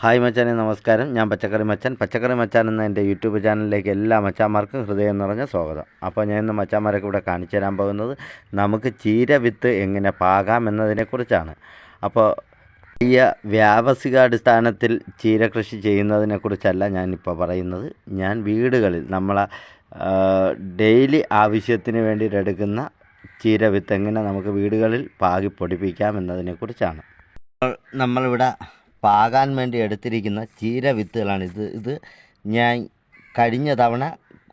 Hi മച്ചാനെ നമസ്കാരം. ഞാൻ പച്ചക്കറി മച്ചൻ. പച്ചക്കറി മച്ചാൻ എന്ന എന്റെ യൂട്യൂബ് ചാനലിലേക്ക് എല്ലാ മച്ചാന്മാർക്കും ഹൃദയം നിറഞ്ഞ സ്വാഗതം. അപ്പോൾ ഞാൻ ഇന്ന് മച്ചാന്മാരൊക്കെ ഇവിടെ കാണിച്ചു തരാൻ പോകുന്നത് നമുക്ക് ചീര വിത്ത് എങ്ങനെ പാകാം എന്നതിനെക്കുറിച്ചാണ്. അപ്പോൾ വലിയ വ്യാവസികാടിസ്ഥാനത്തിൽ ചീര കൃഷി ചെയ്യുന്നതിനെക്കുറിച്ചല്ല ഞാനിപ്പോൾ പറയുന്നത്. ഞാൻ വീടുകളിൽ നമ്മളെ ഡെയിലി ആവശ്യത്തിന് വേണ്ടിയിട്ട് എടുക്കുന്ന ചീര വിത്ത് എങ്ങനെ നമുക്ക് വീടുകളിൽ പാകി പൊടിപ്പിക്കാം എന്നതിനെക്കുറിച്ചാണ്. നമ്മളിവിടെ പാകാൻ വേണ്ടി എടുത്തിരിക്കുന്ന ചീര വിത്തുകളാണ്. ഇത് ഇത് ഞാൻ കഴിഞ്ഞ തവണ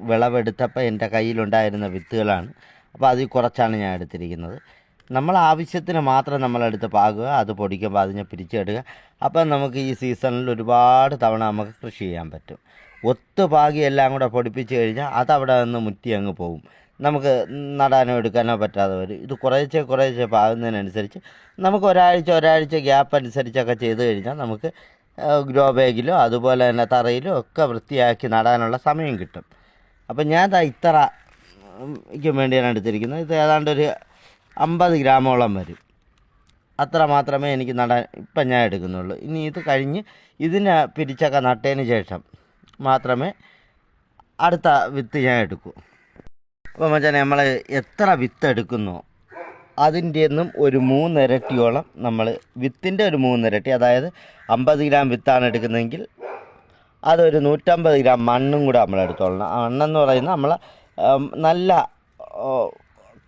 വിളവെടുത്തപ്പോൾ എന്റെ കയ്യിലുണ്ടായിരുന്ന വിത്തുകളാണ്. അപ്പോൾ അതിൽ കുറച്ചാണ് ഞാൻ എടുത്തിരിക്കുന്നത്. നമ്മൾ ആവശ്യത്തിന് മാത്രം നമ്മളെടുത്ത് പാകുക അത് പൊടിക്കുമ്പോൾ അതിനെ പിരിച്ചെടുക്കുക അപ്പം നമുക്ക് ഈ സീസണിൽ ഒരുപാട് തവണ നമുക്ക് കൃഷി ചെയ്യാൻ പറ്റും. ഒത്തു എല്ലാം കൂടെ പൊടിപ്പിച്ച് കഴിഞ്ഞാൽ അതവിടെ നിന്ന് മുറ്റി അങ്ങ് പോകും. നമുക്ക് നടാനോ എടുക്കാനോ പറ്റാതെ വരും. ഇത് കുറേശ്ശെ കുറേശ്ശെ പാകുന്നതിനനുസരിച്ച് നമുക്ക് ഒരാഴ്ച ഒരാഴ്ച ഗ്യാപ്പ് അനുസരിച്ചൊക്കെ ചെയ്ത് കഴിഞ്ഞാൽ നമുക്ക് ഗ്രോ ബാഗിലോ അതുപോലെ തന്നെ തറയിലോ ഒക്കെ വൃത്തിയാക്കി നടാനുള്ള സമയം കിട്ടും. അപ്പം ഞാൻ ഇതാ ഇത്ര യ്ക്ക് വേണ്ടിയാണ് എടുത്തിരിക്കുന്നത്. ഇത് ഏതാണ്ട് ഒരു അമ്പത് ഗ്രാമോളം വരും. അത്ര മാത്രമേ എനിക്ക് നടാൻ ഇപ്പം ഞാൻ എടുക്കുന്നുള്ളൂ. ഇനി ഇത് കഴിഞ്ഞ് ഇതിനെ പിരിച്ചൊക്കെ നട്ടതിന് ശേഷം മാത്രമേ അടുത്ത വിത്ത് ഞാൻ എടുക്കൂ. അപ്പോൾ മച്ചാൻ നമ്മൾ എത്ര വിത്ത് എടുക്കുന്നു? അതിന്റെ ഒന്നും ഒരു മൂന്നിരട്ടിയോളം നമ്മൾ വിത്തിന്റെ ഒരു മൂന്നിരട്ടി അതായത് അമ്പത് ഗ്രാം വിത്താണ് എടുക്കുന്നതെങ്കിൽ അതൊരു നൂറ്റമ്പത് ഗ്രാം മണ്ണും കൂടെ നമ്മൾ എടുത്തോളണം. ആ മണ്ണെന്ന് പറയുന്നത് നമ്മൾ നല്ല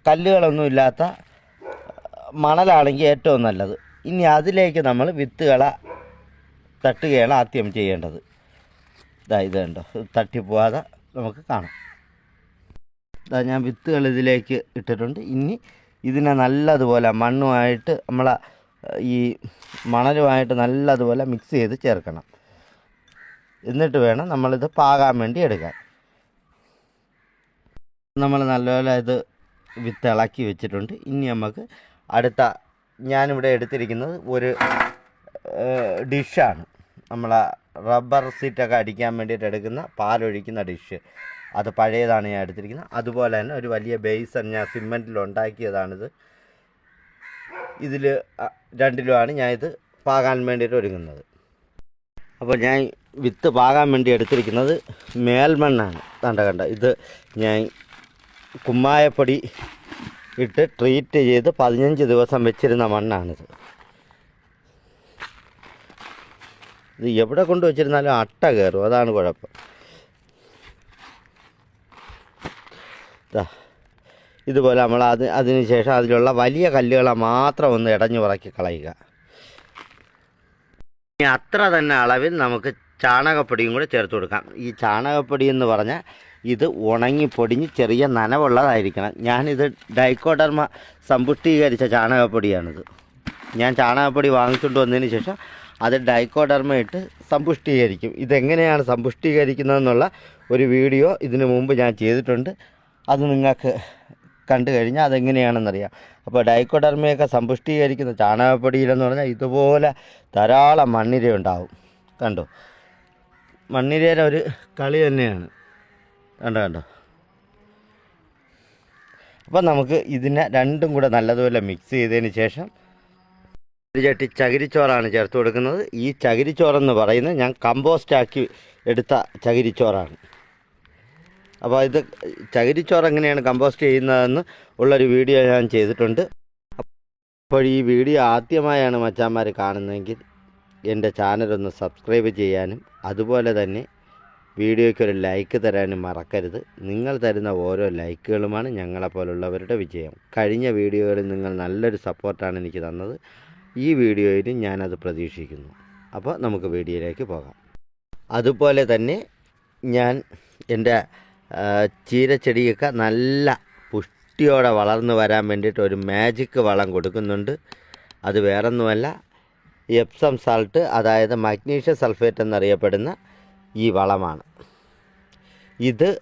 കല്ലുകളൊന്നും ഇല്ലാത്ത മണലാണെങ്കിൽ ഏറ്റവും നല്ലത്. ഇനി അതിലേക്ക് നമ്മൾ വിത്തുകള തട്ടുകയാണ് ആദ്യം ചെയ്യേണ്ടത്. ഇതാ ഇത് കണ്ടോ തട്ടിപ്പോവാതെ നമുക്ക് കാണാം. ഞാൻ വിത്തുകൾ ഇതിലേക്ക് ഇട്ടിട്ടുണ്ട്. ഇനി ഇതിനെ നല്ലതുപോലെ മണ്ണുമായിട്ട് നമ്മളെ ഈ മണലുമായിട്ട് നല്ലതുപോലെ മിക്സ് ചെയ്ത് ചേർക്കണം. എന്നിട്ട് വേണം നമ്മളിത് പാകാൻ വേണ്ടി എടുക്കാൻ. നമ്മൾ നല്ലപോലെ ഇത് വിത്ത് ഇളക്കി വെച്ചിട്ടുണ്ട്. ഇനി നമുക്ക് അടുത്ത ഞാനിവിടെ എടുത്തിരിക്കുന്നത് ഒരു ഡിഷാണ് നമ്മളെ റബ്ബർ സീറ്റൊക്കെ അടിക്കാൻ വേണ്ടിയിട്ട് എടുക്കുന്ന പാലൊഴിക്കുന്ന ഡിഷ്. അത് പഴയതാണ് ഞാൻ എടുത്തിരിക്കുന്നത്. അതുപോലെ തന്നെ ഒരു വലിയ ബേസൺ ഞാൻ സിമെന്റിൽ ഉണ്ടാക്കിയതാണിത്. ഇതിൽ രണ്ടിലുമാണ് ഞാൻ ഇത് പാകാൻ വേണ്ടിയിട്ട് ഒരുങ്ങുന്നത്. അപ്പോൾ ഞാൻ വിത്ത് പാകാൻ വേണ്ടി എടുത്തിരിക്കുന്നത് മേൽമണ്ണാണ്. കണ്ട കണ്ട. ഇത് ഞാൻ കുമ്മായപ്പൊടി ഇട്ട് ട്രീറ്റ് ചെയ്ത് പതിനഞ്ച് ദിവസം വെച്ചിരുന്ന മണ്ണാണിത്. ഇത് എവിടെ കൊണ്ട് വെച്ചിരുന്നാലും അട്ട കയറും. അതാണ് കുഴപ്പം. ദാ, ഇതുപോലെ നമ്മൾ അത് അതിന് ശേഷം അതിലുള്ള വലിയ കല്ലുകളെ മാത്രം ഒന്ന് ഇടഞ്ഞു പറക്കി കളയുക. ഇനി അത്ര തന്നെ അളവിൽ നമുക്ക് ചാണകപ്പൊടിയും കൂടെ ചേർത്ത് കൊടുക്കാം. ഈ ചാണകപ്പൊടി എന്ന് പറഞ്ഞാൽ ഇത് ഉണങ്ങി പൊടിഞ്ഞ് ചെറിയ നനവുള്ളതായിരിക്കണം. ഞാനിത് ഡൈക്കോഡർമ സമ്പുഷ്ടീകരിച്ച ചാണകപ്പൊടിയാണിത്. ഞാൻ ചാണകപ്പൊടി വാങ്ങിച്ചുകൊണ്ട് വന്നതിന് ശേഷം അത് ഡൈക്കോഡർമ ഇട്ട് സമ്പുഷ്ടീകരിക്കും. ഇതെങ്ങനെയാണ് സമ്പുഷ്ടീകരിക്കുന്നതെന്നുള്ള ഒരു വീഡിയോ ഇതിനു മുമ്പ് ഞാൻ ചെയ്തിട്ടുണ്ട്. അത് നിങ്ങൾക്ക് കണ്ടു കഴിഞ്ഞാൽ അതെങ്ങനെയാണെന്നറിയാം. അപ്പോൾ ഡൈക്കോഡർമയൊക്കെ സമ്പുഷ്ടീകരിക്കുന്ന ചാണകപ്പൊടിയിലെന്ന് പറഞ്ഞാൽ ഇതുപോലെ ധാരാളം മണ്ണിര ഉണ്ടാവും. കണ്ടോ? മണ്ണിരയുടെ ഒരു കളി തന്നെയാണ്. കണ്ടോ കണ്ടോ? അപ്പം നമുക്ക് ഇതിനെ രണ്ടും കൂടെ നല്ലതുപോലെ മിക്സ് ചെയ്തതിന് ശേഷം ഒരു ചട്ടി ചകിരിച്ചോറാണ് ചേർത്ത് കൊടുക്കുന്നത്. ഈ ചകിരിച്ചോറെന്ന് പറയുന്നത് ഞാൻ കമ്പോസ്റ്റാക്കി എടുത്ത ചകിരിച്ചോറാണ്. അപ്പോൾ ഇത് ചകിരിച്ചോറ് എങ്ങനെയാണ് കമ്പോസ്റ്റ് ചെയ്യുന്നതെന്ന് ഉള്ളൊരു വീഡിയോ ഞാൻ ചെയ്തിട്ടുണ്ട്. അപ്പോൾ ഈ വീഡിയോ ആദ്യമായാണ് മച്ചാന്മാർ കാണുന്നതെങ്കിൽ എന്റെ ചാനലൊന്ന് സബ്സ്ക്രൈബ് ചെയ്യാനും അതുപോലെ തന്നെ വീഡിയോയ്ക്ക് ഒരു ലൈക്ക് തരാനും മറക്കരുത്. നിങ്ങൾ തരുന്ന ഓരോ ലൈക്കുകളുമാണ് ഞങ്ങളെപ്പോലുള്ളവരുടെ വിജയം. കഴിഞ്ഞ വീഡിയോകളിൽ നിങ്ങൾ നല്ലൊരു സപ്പോർട്ടാണ് എനിക്ക് തന്നത്. ഈ വീഡിയോയിലും ഞാനത് പ്രതീക്ഷിക്കുന്നു. അപ്പോൾ നമുക്ക് വീഡിയോയിലേക്ക് പോകാം. അതുപോലെ തന്നെ ഞാൻ എന്റെ ചീരച്ചെടിയൊക്കെ നല്ല പുഷ്ടിയോടെ വളർന്നു വരാൻ വേണ്ടിയിട്ട് ഒരു മാജിക് വളം കൊടുക്കുന്നുണ്ട്. അത് വേറൊന്നുമല്ല എപ്സം സാൾട്ട് അതായത് മഗ്നീഷ്യം സൾഫേറ്റ് എന്നറിയപ്പെടുന്ന ഈ വളമാണ്. ഇത്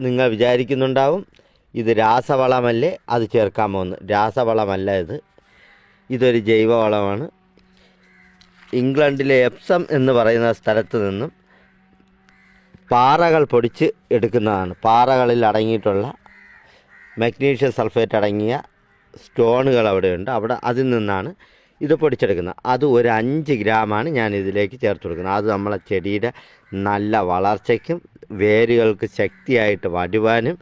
നിങ്ങൾ വിചാരിക്കുന്നുണ്ടാവും ഇത് രാസവളമല്ലേ അത് ചേർക്കാമോ എന്ന് രാസവളമല്ല ഇത്. ഇതൊരു ജൈവവളമാണ്. ഇംഗ്ലണ്ടിലെ എപ്സം എന്ന് പറയുന്ന സ്ഥലത്ത് നിന്നും പാറകൾ പൊടിച്ച് എടുക്കുന്നതാണ്. പാറകളിൽ അടങ്ങിയിട്ടുള്ള മഗ്നീഷ്യം സൾഫേറ്റ് അടങ്ങിയ സ്റ്റോണുകൾ അവിടെയുണ്ട്. അവിടെ അതിൽ നിന്നാണ് ഇത് പൊടിച്ചെടുക്കുന്നത്. അത് ഒരു അഞ്ച് ഗ്രാമാണ് ഞാൻ ഇതിലേക്ക് ചേർത്ത് കൊടുക്കുന്നത്. അത് നമ്മളെ ചെടിയുടെ നല്ല വളർച്ചയ്ക്കും വേരുകൾക്ക് ശക്തിയായിട്ട് വടുവാനും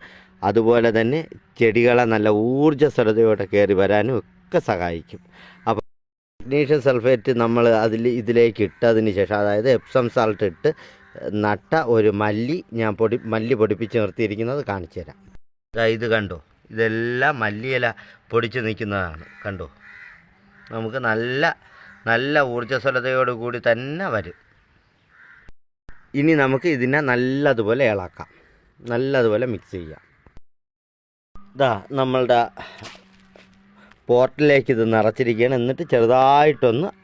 അതുപോലെ തന്നെ ചെടികളെ നല്ല ഊർജസ്വലതയോടെ കയറി വരാനും ഒക്കെ സഹായിക്കും. അപ്പോൾ മഗ്നീഷ്യം സൾഫേറ്റ് നമ്മൾ അതിൽ ഇതിലേക്ക് ഇട്ടതിന് ശേഷം അതായത് എപ്സം സാൾട്ട് ഇട്ട് നട്ട ഒരു മല്ലി ഞാൻ പൊടി മല്ലി പൊടിപ്പിച്ച് നിർത്തിയിരിക്കുന്നത് കാണിച്ചു തരാം. ഇത് കണ്ടോ? ഇതെല്ലാം മല്ലിയില പൊടിച്ച് നിൽക്കുന്നതാണ്. കണ്ടോ? നമുക്ക് നല്ല നല്ല ഊർജസ്വലതയോട് കൂടി തന്നെ വരും. ഇനി നമുക്ക് ഇതിനെ നല്ലതുപോലെ ഇളക്കാം. നല്ലതുപോലെ മിക്സ് ചെയ്യാം. ഇതാ നമ്മളുടെ പോർട്ടിലേക്ക് ഇത് നിറച്ചിരിക്കുകയാണ്. എന്നിട്ട് ചെറുതായിട്ടൊന്ന്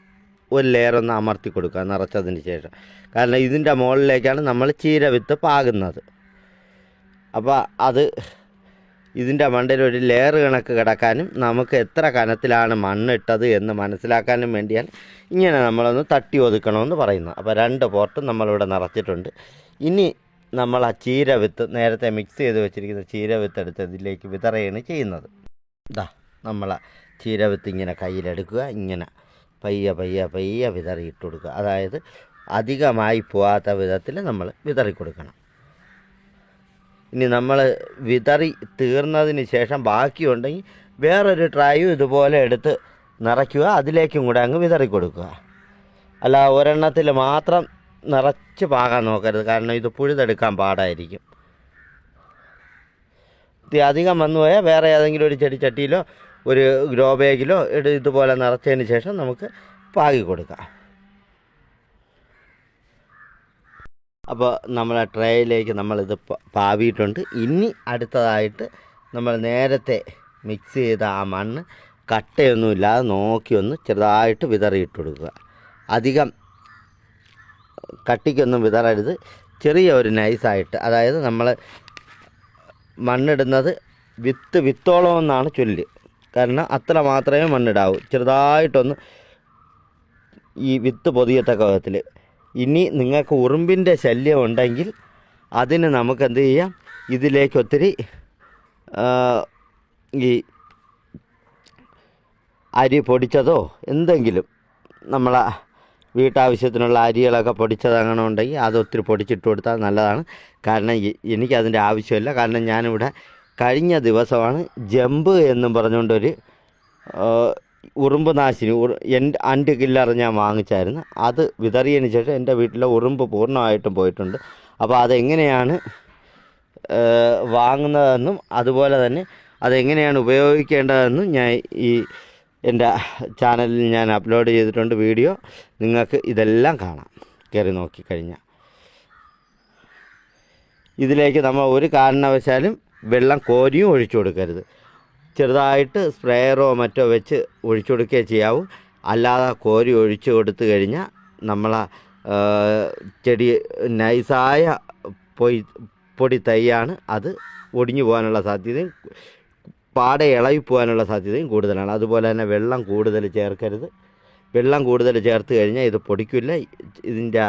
ഒരു ലെയർ ഒന്ന് അമർത്തി കൊടുക്കുക നിറച്ചതിന് ശേഷം. കാരണം ഇതിന്റെ മുകളിലേക്കാണ് നമ്മൾ ചീര വിത്ത് പാകുന്നത്. അപ്പോൾ അത് ഇതിന്റെ മണ്ടയിൽ ഒരു ലെയർ കണക്ക് കിടക്കാനും നമുക്ക് എത്ര കനത്തിലാണ് മണ്ണിട്ടത് എന്ന് മനസ്സിലാക്കാനും വേണ്ടിയാണ് ഇങ്ങനെ നമ്മളൊന്ന് തട്ടി ഒതുക്കണമെന്ന് പറയുന്നത് അപ്പോൾ രണ്ട് പോർട്ടും നമ്മളിവിടെ നിറച്ചിട്ടുണ്ട്. ഇനി നമ്മൾ ആ ചീര വിത്ത് നേരത്തെ മിക്സ് ചെയ്ത് വെച്ചിരിക്കുന്ന ചീര വിത്ത് എടുത്ത് ഇതിലേക്ക് വിതറുകയാണ് ചെയ്യുന്നത്. ഇതാ നമ്മൾ ചീര വിത്ത് ഇങ്ങനെ കയ്യിലെടുക്കുക ഇങ്ങനെ പയ്യെ പയ്യെ പയ്യെ വിതറി ഇട്ട് കൊടുക്കുക. അതായത് അധികമായി പോകാത്ത വിധത്തിൽ നമ്മൾ വിതറി കൊടുക്കണം. ഇനി നമ്മൾ വിതറി തീർന്നതിന് ശേഷം ബാക്കിയുണ്ടെങ്കിൽ വേറൊരു ട്രായും ഇതുപോലെ എടുത്ത് നിറയ്ക്കുക. അതിലേക്കും കൂടെ അങ്ങ് വിതറി കൊടുക്കുക. അല്ല ഒരെണ്ണത്തിൽ മാത്രം നിറച്ച് പാകാൻ നോക്കരുത്. കാരണം ഇത് പുഴുതെടുക്കാൻ പാടായിരിക്കും. അധികം വന്നു പോയാൽ വേറെ ഏതെങ്കിലും ഒരു ചെടിച്ചട്ടിയിലോ ഒരു ഗ്രോ ബാഗിലോ ഇതുപോലെ നിറച്ചതിന് ശേഷം നമുക്ക് പാകി കൊടുക്കാം. അപ്പോൾ നമ്മളെ ട്രേയിലേക്ക് നമ്മളിത് പാവിയിട്ടുണ്ട്. ഇനി അടുത്തതായിട്ട് നമ്മൾ നേരത്തെ മിക്സ് ചെയ്ത ആ മണ്ണ് കട്ടയൊന്നുമില്ലാതെ നോക്കി ഒന്ന് ചെറുതായിട്ട് വിതറിയിട്ട് കൊടുക്കുക. അധികം കട്ടിക്കൊന്നും വിതറരുത്. ചെറിയ ഒരു നൈസായിട്ട് അതായത് നമ്മൾ മണ്ണിടുന്നത് വിത്ത് വിത്തോളം എന്നാണ് ചൊല്ല്. കാരണം അത്ര മാത്രമേ മണ്ണിടാവൂ. ചെറുതായിട്ടൊന്ന് ഈ വിത്ത് പൊതിയത്തക്ക വിധത്തിൽ. ഇനി നിങ്ങൾക്ക് ഉറുമ്പിന്റെ ശല്യം ഉണ്ടെങ്കിൽ അതിന് നമുക്ക് എന്ത് ചെയ്യാം? ഇതിലേക്ക് ഒത്തിരി ഈ അരി പൊടിച്ചതോ എന്തെങ്കിലും നമ്മളെ വീട്ടാവശ്യത്തിനുള്ള അരികളൊക്കെ പൊടിച്ചത് അങ്ങനെ ഉണ്ടെങ്കിൽ അത് ഒത്തിരി പൊടിച്ചിട്ട് കൊടുത്താൽ നല്ലതാണ്. കാരണം എനിക്കതിന്റെ ആവശ്യമില്ല. കാരണം ഞാനിവിടെ കഴിഞ്ഞ ദിവസമാണ് ജമ്പ് എന്നും പറഞ്ഞുകൊണ്ടൊരു ഉറുമ്പ് നാശിനി എന്റെ അണ്ട് കില്ലർ ഞാൻ വാങ്ങിച്ചായിരുന്നു. അത് വിതറിയതിന് ശേഷം എന്റെ വീട്ടിലെ ഉറുമ്പ് പൂർണമായിട്ടും പോയിട്ടുണ്ട്. അപ്പോൾ അതെങ്ങനെയാണ് വാങ്ങുന്നതെന്നും അതുപോലെ തന്നെ അതെങ്ങനെയാണ് ഉപയോഗിക്കേണ്ടതെന്നും ഞാൻ ഈ എന്റെ ചാനലിൽ ഞാൻ അപ്ലോഡ് ചെയ്തിട്ടുണ്ട് വീഡിയോ. നിങ്ങൾക്ക് ഇതെല്ലാം കാണാം. കയറി നോക്കിക്കഴിഞ്ഞാൽ ഇതിലേക്ക് നമ്മൾ ഒരു കാരണവശാലും വെള്ളം കോരിയും ഒഴിച്ചു കൊടുക്കരുത്. ചെറുതായിട്ട് സ്പ്രേയറോ മറ്റോ വെച്ച് ഒഴിച്ചു കൊടുക്കുകയേ ചെയ്യാവൂ. അല്ലാതെ കോരി ഒഴിച്ചു കൊടുത്തു കഴിഞ്ഞാൽ നമ്മളെ ചെടി നൈസായ പൊയ് പൊടി തൈയാണ് അത് ഒടിഞ്ഞു പോകാനുള്ള സാധ്യതയും പാടെ ഇളകി പോകാനുള്ള സാധ്യതയും കൂടുതലാണ്. അതുപോലെ തന്നെ വെള്ളം കൂടുതൽ ചേർക്കരുത്. വെള്ളം കൂടുതൽ ചേർത്ത് കഴിഞ്ഞാൽ ഇത് പൊടിക്കില്ല. ഇതിന്റെ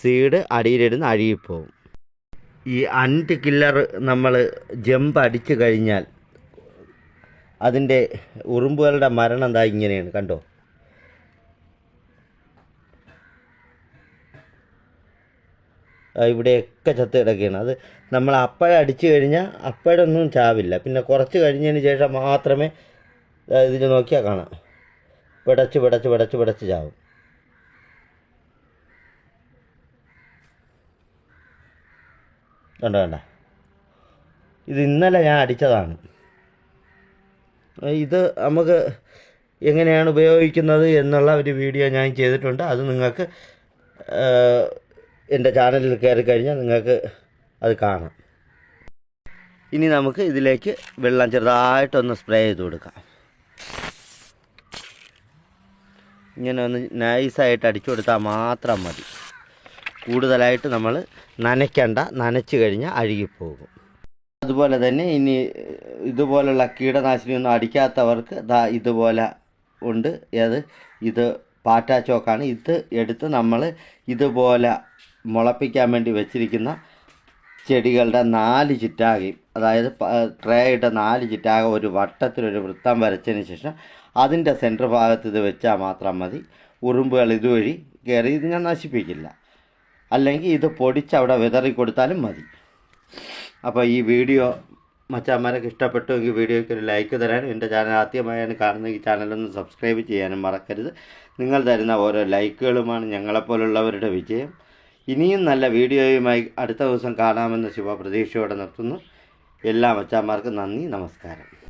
സീഡ് അടിയിലിരുന്ന് അഴുകിപ്പോവും. ഈ അൻഡ് കില്ലർ നമ്മൾ ജമ്പ് അടിച്ചു കഴിഞ്ഞാൽ അതിന്റെ ഉറുമ്പുകളുടെ മരണം എന്താ ഇങ്ങനെയാണ് കണ്ടോ? ഇവിടെയൊക്കെ ചത്ത് കിടക്കുകയാണ്. അത് നമ്മൾ അപ്പഴം അടിച്ചു കഴിഞ്ഞാൽ അപ്പഴൊന്നും ചാവില്ല. പിന്നെ കുറച്ച് കഴിഞ്ഞതിന് ശേഷം മാത്രമേ ഇതിൽ നോക്കിയാൽ കാണാം. പിടച്ച് പിടച്ച് പിടച്ച് പിടച്ച് ചാവും. കണ്ട കണ്ട. ഇത് ഇന്നലെ ഞാൻ അടിച്ചതാണ്. ഇത് നമുക്ക് എങ്ങനെയാണ് ഉപയോഗിക്കുന്നത് എന്നുള്ള ഒരു വീഡിയോ ഞാൻ ചെയ്തിട്ടുണ്ട്. അത് നിങ്ങൾക്ക് എന്റെ ചാനലിൽ കയറി കഴിഞ്ഞാൽ നിങ്ങൾക്ക് അത് കാണാം. ഇനി നമുക്ക് ഇതിലേക്ക് വെള്ളം ചെറുതായിട്ടൊന്ന് സ്പ്രേ ചെയ്ത് കൊടുക്കാം. ഇങ്ങനെ ഒന്ന് നൈസായിട്ട് അടിച്ചു കൊടുത്താൽ മാത്രം മതി. കൂടുതലായിട്ട് നമ്മൾ നനയ്ക്കണ്ട നനച്ച് കഴിഞ്ഞാൽ അഴുകിപ്പോകും. അതുപോലെ തന്നെ ഇനി ഇതുപോലുള്ള കീടനാശിനിയൊന്നും അടിക്കാത്തവർക്ക് ദാ ഇതുപോലെ ഉണ്ട്. അത് ഇത് പാറ്റാച്ചോക്കാണ് ഇത് എടുത്ത് നമ്മൾ ഇതുപോലെ മുളപ്പിക്കാൻ വേണ്ടി വെച്ചിരിക്കുന്ന ചെടികളുടെ നാല് ചിറ്റാകയും അതായത് ട്രേയുടെ നാല് ചിറ്റാക ഒരു വട്ടത്തിലൊരു വൃത്തം വരച്ചതിന് ശേഷം അതിന്റെ സെന്റർ ഭാഗത്ത് ഇത് വെച്ചാൽ മാത്രം മതി. ഉറുമ്പുകൾ ഇതുവഴി കയറി ഇത് ഞാൻ നശിപ്പിക്കില്ല. അല്ലെങ്കിൽ ഇത് പൊടിച്ച് അവിടെ വിതറി കൊടുത്താലും മതി. അപ്പോൾ ഈ വീഡിയോ മച്ചാന്മാരൊക്കെ ഇഷ്ടപ്പെട്ടുവെങ്കിൽ വീഡിയോയ്ക്ക് ഒരു ലൈക്ക് തരാനും എന്റെ ചാനൽ ആദ്യമായാണ് കാണുന്ന ഈ ചാനലൊന്ന് സബ്സ്ക്രൈബ് ചെയ്യാനും മറക്കരുത്. നിങ്ങൾ തരുന്ന ഓരോ ലൈക്കുകളുമാണ് ഞങ്ങളെപ്പോലുള്ളവരുടെ വിജയം. ഇനിയും നല്ല വീഡിയോയുമായി അടുത്ത ദിവസം കാണാമെന്ന ശുഭപ്രതീക്ഷയോടെ നിർത്തുന്നു. എല്ലാ മച്ചാന്മാർക്കും നന്ദി നമസ്കാരം.